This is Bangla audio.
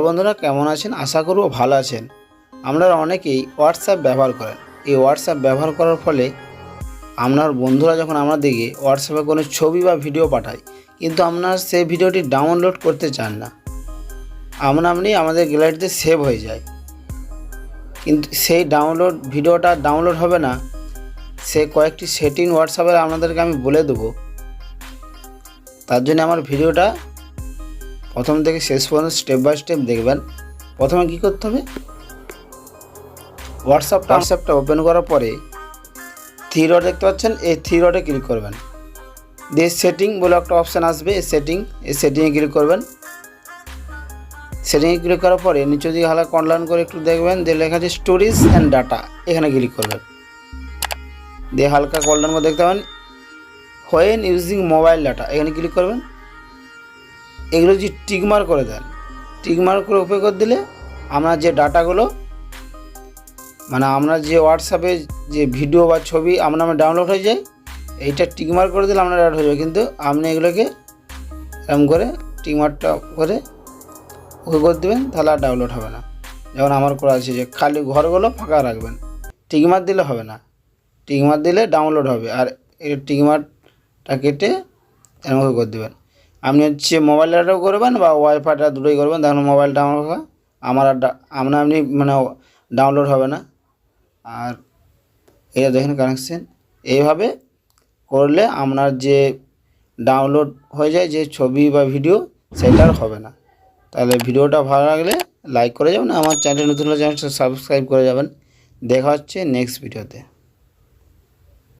হ্যালো বন্ধুরা, কেমন আছেন? আশা করব ভালো আছেন। আপনারা অনেকেই হোয়াটসঅ্যাপ ব্যবহার করেন। এই হোয়াটসঅ্যাপ ব্যবহার করার ফলে আপনার বন্ধুরা যখন আমরা আমাদেরকে হোয়াটসঅ্যাপে কোনো ছবি বা ভিডিও পাঠায়, কিন্তু আপনার সেই ভিডিওটি ডাউনলোড করতে চান না। আপনা আপনি আমাদের গ্যালারিতে সেভ হয়ে যায়। কিন্তু সেই ডাউনলোড ভিডিওটা ডাউনলোড হবে না। সে কয়েকটি সেটিং হোয়াটসঅ্যাপে আপনাদেরকে আমি বলে দেবো। তার জন্য আমার ভিডিওটা প্রথম থেকে শেষ পর্যন্ত স্টেপ বাই স্টেপ দেখবেন। প্রথমে কী করতে হবে? হোয়াটসঅ্যাপটা হোয়াটসঅ্যাপটা ওপেন করার পরে থ্রি রড দেখতে পাচ্ছেন, এই থ্রি রডে ক্লিক করবেন। দিয়ে সেটিং বলে একটা অপশান আসবে, এই সেটিং এই সেটিংয়ে ক্লিক করবেন। সেটিংয়ে ক্লিক করার পরে নিচে দিকে হালকা কনলাইন করে একটু দেখবেন যে লেখা আছে স্টোরেজ অ্যান্ড ডাটা এখানে ক্লিক করবেন। দিয়ে হালকা কলডাউন করে দেখতে পাবেন। হোয়েন ইউজিং মোবাইল ডাটা এখানে ক্লিক করবেন। এগুলো যদি টিকমার করে দেন টিকমার করে উপরে করে দিলে আমরা যে ডাটাগুলো মানে আমরা যে হোয়াটসঅ্যাপে যে ভিডিও বা ছবি আমরা ডাউনলোড হয়ে যায়, এইটা টিকমার করে দিলে আমরা অ্যাড হয়ে যাবে। কিন্তু আপনি এগুলোকে এরকম করে টিকমারটা করে ওকে করে দেবেন, তাহলে আর ডাউনলোড হবে না। যেমন আমার করা আছে যে খালি ঘরগুলো ফাঁকা রাখবেন টিকমার দিলে হবে না। টিকমার দিলে ডাউনলোড হবে, আর এই টিকমারটা কেটে এরকম করে করে দেবেন। আপনি হচ্ছে মোবাইল ডাটাও করবেন বা ওয়াইফাইটা দুটোই করবেন। তখন মোবাইল ডাউনলোড হবে আমার আমরা আপনি মানে ডাউনলোড হবে না। আর এটা দেখেন কানেকশান এইভাবে করলে আপনার যে ডাউনলোড হয়ে যায়, যে ছবি বা ভিডিও সেটা আর হবে না। তাহলে ভিডিওটা ভালো লাগলে লাইক করে যাবেন, আমার চ্যানেল নতুন হলে চ্যানেলটা সাবস্ক্রাইব করে যাবেন। দেখা হচ্ছে নেক্সট ভিডিওতে